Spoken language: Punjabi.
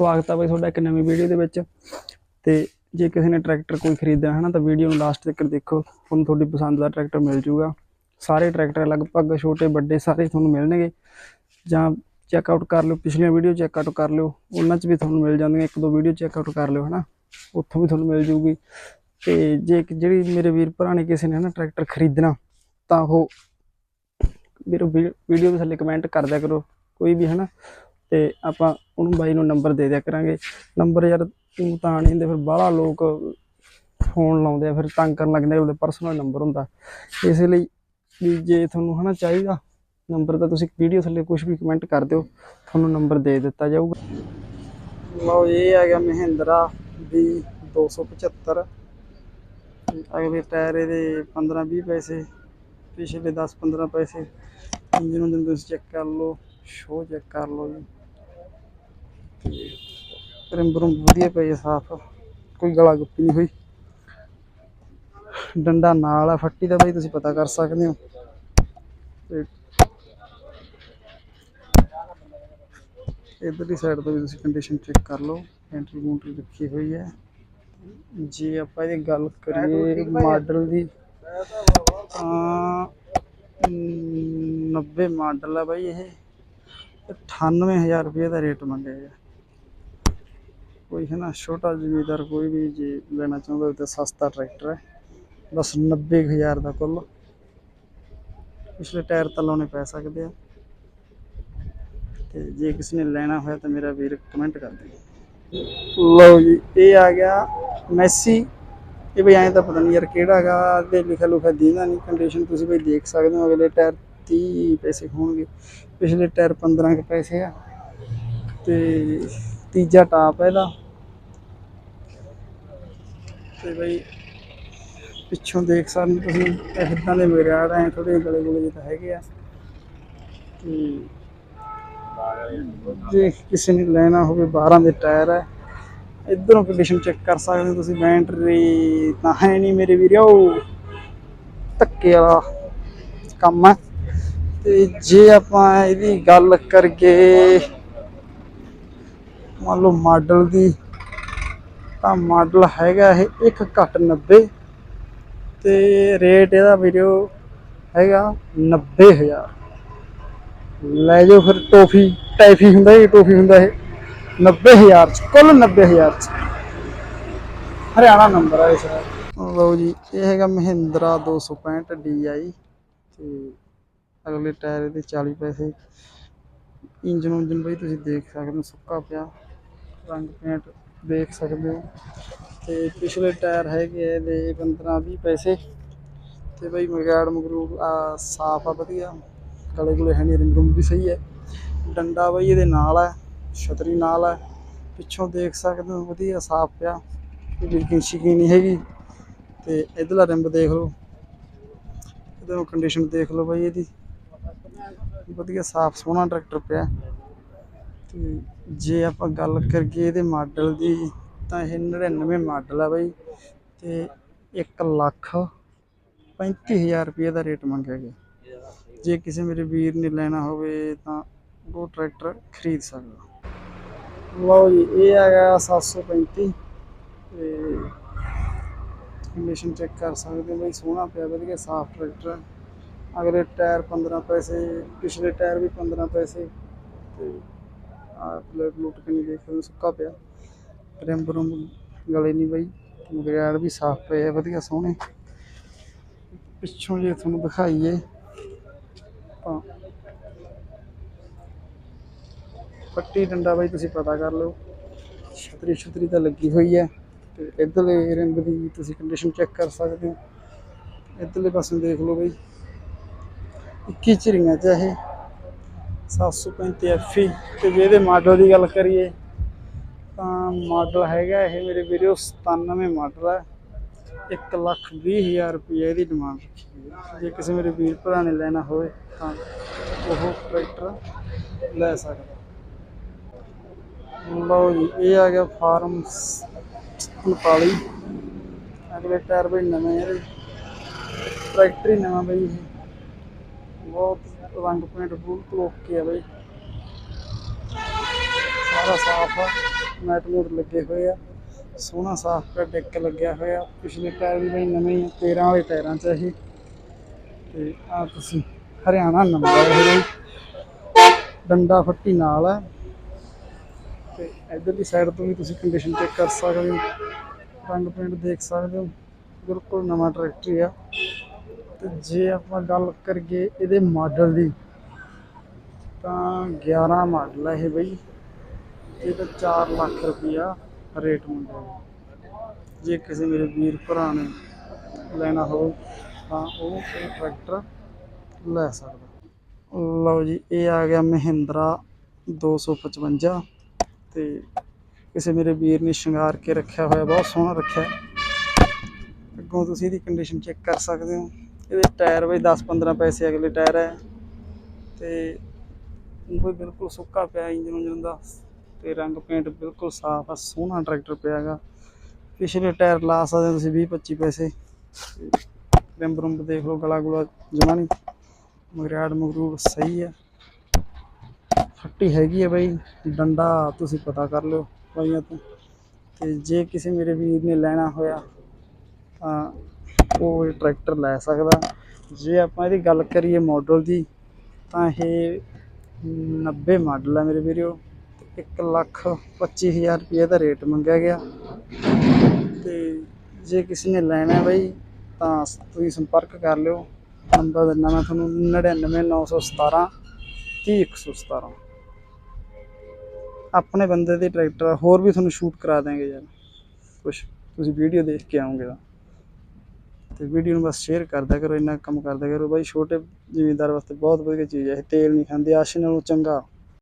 ਸਵਾਗਤ ਆ ਬਈ ਤੁਹਾਡਾ ਇੱਕ ਨਵੀਂ ਵੀਡੀਓ ਦੇ ਵਿੱਚ। ਤੇ ਜੇ ਕਿਸੇ ਨੇ ਟਰੈਕਟਰ ਕੋਈ ਖਰੀਦਣਾ ਹੈ ਨਾ, ਤਾਂ ਵੀਡੀਓ ਨੂੰ ਲਾਸਟ ਤੱਕ ਦੇਖੋ। ਤੁਹਾਨੂੰ ਤੁਹਾਡੀ ਪਸੰਦ ਦਾ ਟਰੈਕਟਰ ਮਿਲ ਜਾਊਗਾ ਸਾਰੇ ਟਰੈਕਟਰ ਲਗਭਗ ਛੋਟੇ, ਵੱਡੇ ਸਾਰੇ ਤੁਹਾਨੂੰ ਮਿਲਣਗੇ। ਜਾਂ ਚੈੱਕ ਆਊਟ ਕਰ ਲਿਓ, ਪਿਛਲੀਆਂ ਵੀਡੀਓ ਚੈੱਕ ਆਊਟ ਕਰ ਲਿਓ। ਉਹਨਾਂ 'ਚ ਵੀ ਤੁਹਾਨੂੰ ਮਿਲ ਜਾਂਦੀਆਂ, ਇੱਕ ਦੋ ਵੀਡੀਓ ਚੈੱਕ ਆਊਟ ਕਰ ਲਿਓ, ਹਨਾ? ਉੱਥੋਂ ਵੀ ਤੁਹਾਨੂੰ ਮਿਲ ਜਾਊਗੀ ਤੇ ਜੇ ਕਿ ਜਿਹੜੀ ਮੇਰੇ ਵੀਰ ਭਰਾ ਨੇ ਕਿਸੇ ਨੇ ਨਾ ਟਰੈਕਟਰ ਖਰੀਦਣਾ, ਤਾਂ ਉਹ ਮੇਰੇ ਵੀਡੀਓ ਦੇ ਥੱਲੇ ਕਮੈਂਟ ਕਰ ਦਿਆ ਕਰੋ। ਕੋਈ ਵੀ, ਹਨਾ? ਤੇ ਆਪਾਂ ਉਹਨੂੰ ਬਾਈ ਨੂੰ ਨੰਬਰ ਦੇ ਦਿਆ ਕਰਾਂਗੇ। ਨੰਬਰ ਯਾਰ ਤੂੰ ਤਾਂ ਨਹੀਂ ਹੁੰਦੇ ਫਿਰ ਬਾਹਲਾ ਲੋਕ ਫੋਨ ਲਾਉਂਦੇ ਆ, ਫਿਰ ਤੰਗ ਕਰਨ ਲੱਗਦੇ ਉਹਦੇ ਪਰਸਨਲ ਨੰਬਰ ਹੁੰਦਾ। ਇਸ ਲਈ ਵੀ ਜੇ ਤੁਹਾਨੂੰ ਹਨਾ ਚਾਹੀਦਾ ਨੰਬਰ ਤਾਂ ਤੁਸੀਂ ਵੀਡੀਓ ਥੱਲੇ ਕੁਝ ਵੀ ਕਮੈਂਟ ਕਰ ਦਿਓ, ਤੁਹਾਨੂੰ ਨੰਬਰ ਦੇ ਦਿੱਤਾ ਜਾਊਗਾ। ਲਓ ਇਹ ਆ ਗਿਆ ਮਹਿੰਦਰਾ ਵੀ 275 ਤੇ ਅਗਲੇ ਟਾਇਰ ਇਹਦੇ 15 20 ਪੈਸੇ, ਪਿਛਲੇ 10 15 ਪੈਸੇ। ਇੰਜਨ ਨੂੰ ਤੁਸੀਂ ਚੈੱਕ ਕਰ ਲਓ ਸ਼ੋ ਚੈੱਕ ਕਰ ਲਓ ਜੀ। ਰਿੰਬ ਰੁੰਬ ਵਧੀਆ ਪਈ ਹੈ ਸਾਫ਼। ਕੋਈ ਗਲਾ ਗੁੱਪੀ ਨਹੀਂ ਹੋਈ। ਡੰਡਾ ਨਾਲ ਆ, ਫੱਟੀ ਦਾ ਬਈ, ਤੁਸੀਂ ਪਤਾ ਕਰ ਸਕਦੇ ਹੋ। ਤੇ ਇਧਰਲੀ ਸਾਈਡ ਤੋਂ ਵੀ ਤੁਸੀਂ ਕੰਡੀਸ਼ਨ ਚੈੱਕ ਕਰ ਲਓ। ਐਂਟਰੀ ਮੂੰਟਰੀ ਰੱਖੀ ਹੋਈ ਹੈ। ਜੇ ਆਪਾਂ ਇਹਦੀ ਗੱਲ ਕਰੀਏ ਮਾਡਲ ਦੀ, ਤਾਂ 90 ਮਾਡਲ ਆ ਬਾਈ ਇਹ। 98000 ਰੁਪਏ ਦਾ ਰੇਟ ਮੰਗਿਆ ਹੈ ਕੋਈ ਹੈ ਨਾ, ਛੋਟਾ ਜ਼ਿਮੀਦਾਰ ਕੋਈ ਵੀ ਜੇ ਲੈਣਾ ਚਾਹੁੰਦਾ ਤਾਂ ਸਸਤਾ ਟਰੈਕਟਰ ਹੈ। ਬਸ 90000 ਦਾ ਕੁੱਲ। ਪਿਛਲੇ ਟਾਇਰ ਤਾਂ ਲਾਉਣੇ ਪੈ ਸਕਦੇ ਆ। ਤੇ ਜੇ ਕਿਸੇ ਨੇ ਲੈਣਾ ਹੋਇਆ ਤਾਂ ਮੇਰਾ ਵੀਰ ਕਮੈਂਟ ਕਰ ਦਿਓ ਲਓ ਜੀ, ਇਹ ਆ ਗਿਆ ਮੈਸੀ ਇਹ ਵੀ ਐਂ ਤਾਂ ਪਤਾ ਨਹੀਂ ਯਾਰ ਕਿਹੜਾ ਹੈਗਾ ਤੇ ਲਿਖਿਆ ਲੁਖਿਆ ਦੀਦਾ ਨਹੀਂ ਕੰਡੀਸ਼ਨ ਤੁਸੀਂ ਵੀ ਦੇਖ ਸਕਦੇ ਹੋ, ਅਗਲੇ ਟਾਇਰ 30 ਪੈਸੇ ਹੋਣਗੇ। ਪਿਛਲੇ ਟਾਇਰ 15 ਕੇ ਪੈਸੇ ਆ। ਤੇ ਤੀਜਾ ਟਾਪ ਹੈ ਇਹਦਾ। ਤੇ ਬਈ ਪਿੱਛੋਂ ਦੇਖ ਸਕਦੇ ਤੁਸੀਂ ਇਦਾਂ ਦੇ ਮੇਰੇ ਆ ਰਹੇ ਥੋੜੇ ਗਲੇ ਗੁਲੇ ਜਿਹੇ ਤਾਂ ਹੈਗੇ ਆ। ਤੇ ਜੇ ਕਿਸੇ ਨੇ ਲੈਣਾ ਹੋਵੇ 12 ਦੇ ਟਾਇਰ ਹੈ, ਇਧਰੋਂ ਕੰਡੀਸ਼ਨ ਚੈੱਕ ਕਰ ਸਕਦੇ ਹੋ ਤੁਸੀਂ ਬੈਟਰੀ ਤਾਂ ਹੈ ਨਹੀਂ ਮੇਰੇ ਵੀਰੋ ਧੱਕੇ ਵਾਲਾ ਕੰਮ ਹੈ। ਤੇ ਜੇ ਆਪਾਂ ਇਹਦੀ ਗੱਲ ਕਰੀਏ ਮੰਨ ਲਓ ਮਾਡਲ ਦੀ, ਤਾਂ ਮਾਡਲ ਹੈਗਾ ਇਹ 1 ਘੱਟ 90 ਤੇ ਰੇਟ ਇਹਦਾ ਵੀਡੀਓ ਹੈਗਾ 90000 ਲੈ ਜਾਓ ਫਿਰ ਟੋਫੀ ਟੈਫੀ ਹੁੰਦਾ ਇਹ, ਟੋਫੀ ਹੁੰਦਾ ਇਹ। 90000 ਚ, ਕੁੱਲ 90000 ਚ। ਹਰਿਆਣਾ ਨੰਬਰ ਹੈ ਇਸ ਲਓ ਜੀ, ਇਹ ਹੈਗਾ ਮਹਿੰਦਰਾ 265 DI ਤੇ ਅਗਲੇ ਟਾਇਰ ਦੇ 40 ਪੈਸੇ। ਇੰਜਨ ਉਂਜਨ ਬਈ ਤੁਸੀਂ ਦੇਖ ਸਕਦੇ ਹੋ, ਸੁੱਕਾ ਪਿਆ। ਰੰਗ ਪੇਂਟ ਦੇਖ ਸਕਦੇ ਹੋ। ਤੇ ਪਿਛਲੇ ਟਾਇਰ ਹੈਗੇ ਆ ਇਹਦੇ 15 20 ਪੈਸੇ। ਤੇ ਬਈ ਮਗਾੜ ਮਗਰੂ ਆ ਸਾਫ਼ ਆ ਵਧੀਆ। ਗਲੇ ਗੁਲੇ ਹੈ ਨਹੀਂ ਰਿੰਗ ਰੂਮ ਵੀ ਸਹੀ ਹੈ। ਡੰਡਾ ਬਈ ਇਹਦੇ ਨਾਲ ਹੈ ਛਤਰੀ ਨਾਲ ਹੈ ਪਿੱਛੋਂ ਦੇਖ ਸਕਦੇ ਹੋ, ਵਧੀਆ ਸਾਫ਼ ਪਿਆ। ਕੋਈ ਸ਼ਿਕੀ ਨਹੀਂ ਹੈਗੀ। ਤੇ ਇਧਰਲਾ ਰਿੰਬ ਦੇਖ ਲਓ। ਇਧਰੋਂ ਕੰਡੀਸ਼ਨ ਦੇਖ ਲਓ ਬਈ ਇਹਦੀ। ਵਧੀਆ ਸਾਫ਼, ਸੋਹਣਾ ਟਰੈਕਟਰ ਪਿਆ। ਤੇ ਜੇ ਆਪਾਂ ਗੱਲ ਕਰੀਏ ਇਹਦੇ ਮਾਡਲ ਦੀ ਤਾਂ ਇਹ 99 ਮਾਡਲ ਆ ਬਈ ਅਤੇ ਇੱਕ ਲੱਖ ਪੈਂਤੀ ਹਜ਼ਾਰ ਰੁਪਏ ਦਾ ਰੇਟ ਮੰਗਿਆ ਗਿਆ। ਜੇ ਕਿਸੇ ਮੇਰੇ ਵੀਰ ਨੇ ਲੈਣਾ ਹੋਵੇ ਤਾਂ ਉਹ ਟਰੈਕਟਰ ਖਰੀਦ ਸਕਦਾ। ਲਓ ਜੀ, ਇਹ ਆ ਗਿਆ 735 ਤੇ ਕੰਡੀਸ਼ਨ ਚੈੱਕ ਕਰ ਸਕਦੇ ਬਈ, ਸੋਹਣਾ ਪਿਆ, ਵਧੀਆ, ਸਾਫ਼ ਟਰੈਕਟਰ ਅਗਲੇ ਟਾਇਰ 15 ਪੈਸੇ, ਪਿਛਲੇ ਟਾਇਰ ਵੀ 15 ਪੈਸੇ ਤੇ ਆ ਪਲੇਟ ਲੁੱਟ ਕੇ ਨਹੀਂ ਦੇਖ ਸਕਦੇ ਸੁੱਕਾ ਪਿਆ ਰਿੰਬ ਰੁੰਬ ਗਲੇ ਨਹੀਂ ਬਈ ਗਰਾੜ ਵੀ ਸਾਫ਼ ਪਏ ਆ ਵਧੀਆ ਸੋਹਣੇ ਪਿੱਛੋਂ ਜੇ ਤੁਹਾਨੂੰ ਦਿਖਾਈਏ ਤਾਂ ਪੱਟੀ ਡੰਡਾ ਬਾਈ ਤੁਸੀਂ ਪਤਾ ਕਰ ਲਓ ਛਤਰੀ ਛਤਰੀ ਤਾਂ ਲੱਗੀ ਹੋਈ ਹੈ ਤੇ ਇਧਰਲੇ ਰਿੰਗ ਦੀ ਤੁਸੀਂ ਕੰਡੀਸ਼ਨ ਚੈੱਕ ਕਰ ਸਕਦੇ ਹੋ ਇਧਰਲੇ ਪਾਸੇ ਦੇਖ ਲਓ ਬਾਈ 21 ਚਿਰੀਆਂ ਚ ਇਹ 735 FE ਤੇ ਜੇ ਇਹਦੇ ਮਾਡਲ ਦੀ ਗੱਲ ਕਰੀਏ, ਤਾਂ ਮਾਡਲ ਹੈਗਾ ਇਹ ਮੇਰੇ ਵੀਰੋ 97 ਮਾਡਲ ਹੈ 1 ਲੱਖ 20 ਹਜ਼ਾਰ ਰੁਪਏ ਇਹਦੀ ਡਿਮਾਂਡ ਰੱਖੀ ਹੈ ਜੇ ਕਿਸੇ ਮੇਰੇ ਵੀਰ ਭਰਾ ਨੇ ਲੈਣਾ ਹੋਵੇ, ਤਾਂ ਉਹ ਟਰੈਕਟਰ ਲੈ ਸਕਦਾ। ਲਓ ਜੀ, ਇਹ ਆ ਗਿਆ ਫਾਰਮ 39 ਅਗਲੇ ਟਾਇਰ ਵੀ ਨਵੇਂ ਇਹਦੇ ਟਰੈਕਟਰ ਹੀ ਨਵਾਂ ਬਈ ਇਹ। ਬਹੁਤ ਰੰਗ ਪੇਂਟ ਬੂਟ ਓਕੇ ਆ ਬਈ ਸਾਰਾ ਸਾਫ਼ ਆ, ਮੈਟ ਮੂਟ ਲੱਗੇ ਹੋਏ ਆ, ਸੋਹਣਾ ਸਾਫ਼ ਪਿਆ ਡੈਕ ਲੱਗਿਆ ਹੋਇਆ। ਪਿਛਲੇ ਟਾਇਰ ਵੀ ਬਈ ਨਵੇਂ ਹੀ 13 ਵਾਲੇ ਟਾਇਰਾਂ 'ਚ ਇਹ। ਤੇ ਆ ਤੁਸੀਂ ਹਰਿਆਣਾ ਨੰਬਰ ਇਹ ਬਈ ਡੰਡਾ ਫੱਟੀ ਨਾਲ ਹੈ ਤੇ ਇਧਰਲੀ ਸਾਈਡ ਤੋਂ ਵੀ ਤੁਸੀਂ ਕੰਡੀਸ਼ਨ ਚੈੱਕ ਕਰ ਸਕਦੇ ਹੋ। ਰੰਗ ਪੇਂਟ ਦੇਖ ਸਕਦੇ ਹੋ। ਬਿਲਕੁਲ ਨਵਾਂ ਟਰੈਕਟਰ ਆ। ਤੇ ਜੇ ਆਪਾਂ ਗੱਲ ਕਰੀਏ ਇਹਦੇ ਮਾਡਲ ਦੀ, ਤਾਂ 11 ਮਾਡਲ ਹੈ ਇਹ ਬਈ। ਇਹਦਾ ਤਾਂ 4 ਲੱਖ ਰੁਪਈਆ ਰੇਟ ਹੁੰਦਾ ਹੈ। ਜੇ ਕਿਸੇ ਮੇਰੇ ਵੀਰ ਭਰਾ ਨੇ ਲੈਣਾ ਹੋਵੇ ਤਾਂ ਉਹ ਇਹ ਟਰੈਕਟਰ ਲੈ ਸਕਦਾ। ਲਓ ਜੀ, ਇਹ ਆ ਗਿਆ ਮਹਿੰਦਰਾ 255 ਤੇ ਕਿਸੇ ਮੇਰੇ ਵੀਰ ਨੇ ਸ਼ਿੰਗਾਰ ਕੇ ਰੱਖਿਆ ਹੋਇਆ, ਬਹੁਤ ਸੋਹਣਾ ਰੱਖਿਆ। ਅੱਗੋਂ ਤੁਸੀਂ ਇਹਦੀ ਕੰਡੀਸ਼ਨ ਚੈੱਕ ਕਰ ਸਕਦੇ ਹੋ। ਇਹਦੇ ਟਾਇਰ ਬਈ 10-15 ਪੈਸੇ ਅਗਲੇ ਟਾਇਰ ਹੈ ਤੇ ਉਹ ਬਿਲਕੁਲ ਸੁੱਕਾ ਪਿਆ ਇੰਜਨ ਉਂਜਨ ਦਾ। ਤੇ ਰੰਗ ਪੇਂਟ ਬਿਲਕੁਲ ਸਾਫ਼ ਆ, ਸੋਹਣਾ ਟਰੈਕਟਰ ਪਿਆਗਾ ਪਿਛਲੇ ਟਾਇਰ ਲਾ ਸਕਦੇ ਤੁਸੀਂ 20-25 ਪੈਸੇ। ਰਿੰਬ ਰੁੰਬ ਦੇਖ ਲਓ, ਗਲਾ ਗੁਲਾ ਜਮਾ ਨਹੀਂ। ਮਗਰਾੜ ਮਗਰੂੜ ਸਹੀ ਹੈ ਫੱਟੀ ਹੈਗੀ ਹੈ ਬਈ, ਡੰਡਾ ਤੁਸੀਂ ਪਤਾ ਕਰ ਲਿਓ ਬਾਈਆਂ ਤੋਂ। ਤੇ ਜੇ ਕਿਸੇ ਮੇਰੇ ਵੀਰ ਨੇ ਲੈਣਾ ਹੋਇਆ ਤਾਂ ਉਹ ਟਰੈਕਟਰ ਲੈ ਸਕਦਾ। ਜੇ ਆਪਾਂ ਇਹਦੀ ਗੱਲ ਕਰੀਏ ਮਾਡਲ ਦੀ, ਤਾਂ ਇਹ 90 ਮਾਡਲ ਹੈ ਮੇਰੇ ਵੀਰੋ। ਤੇ 1 ਲੱਖ 25000 ਰੁਪਏ ਦਾ ਰੇਟ ਮੰਗਿਆ ਗਿਆ। ਤੇ ਜੇ ਕਿਸੇ ਨੇ ਲੈਣਾ ਹੈ ਬਈ, ਤਾਂ ਤੁਸੀਂ ਸੰਪਰਕ ਕਰ ਲਿਓ। ਨੰਬਰ ਦਿੰਦਾ ਮੈਂ ਤੁਹਾਨੂੰ 99917 30117 ਆਪਣੇ ਬੰਦੇ ਦੇ ਟਰੈਕਟਰ ਹੋਰ ਵੀ ਤੁਹਾਨੂੰ ਸ਼ੂਟ ਕਰਾ ਦਾਂਗੇ ਯਾਰ। ਕੁਛ ਤੁਸੀਂ ਵੀਡੀਓ ਦੇਖ ਕੇ ਆਉਂਗੇ ਤਾਂ। ਤੇ ਵੀਡੀਓ ਨੂੰ ਬਸ ਸ਼ੇਅਰ ਕਰਦਾ ਕਰੋ, ਇੰਨਾ ਕੰਮ ਕਰਦਾ ਕਰੋ। ਬਾਈ ਛੋਟੇ ਜ਼ਿਮੀਂਦਾਰ ਵਾਸਤੇ ਬਹੁਤ ਵਧੀਆ ਚੀਜ਼ ਹੈ, ਇਹ ਤੇਲ ਨਹੀਂ ਖਾਂਦੇ, ਆਸ਼ੇ ਨਾਲੋਂ ਚੰਗਾ।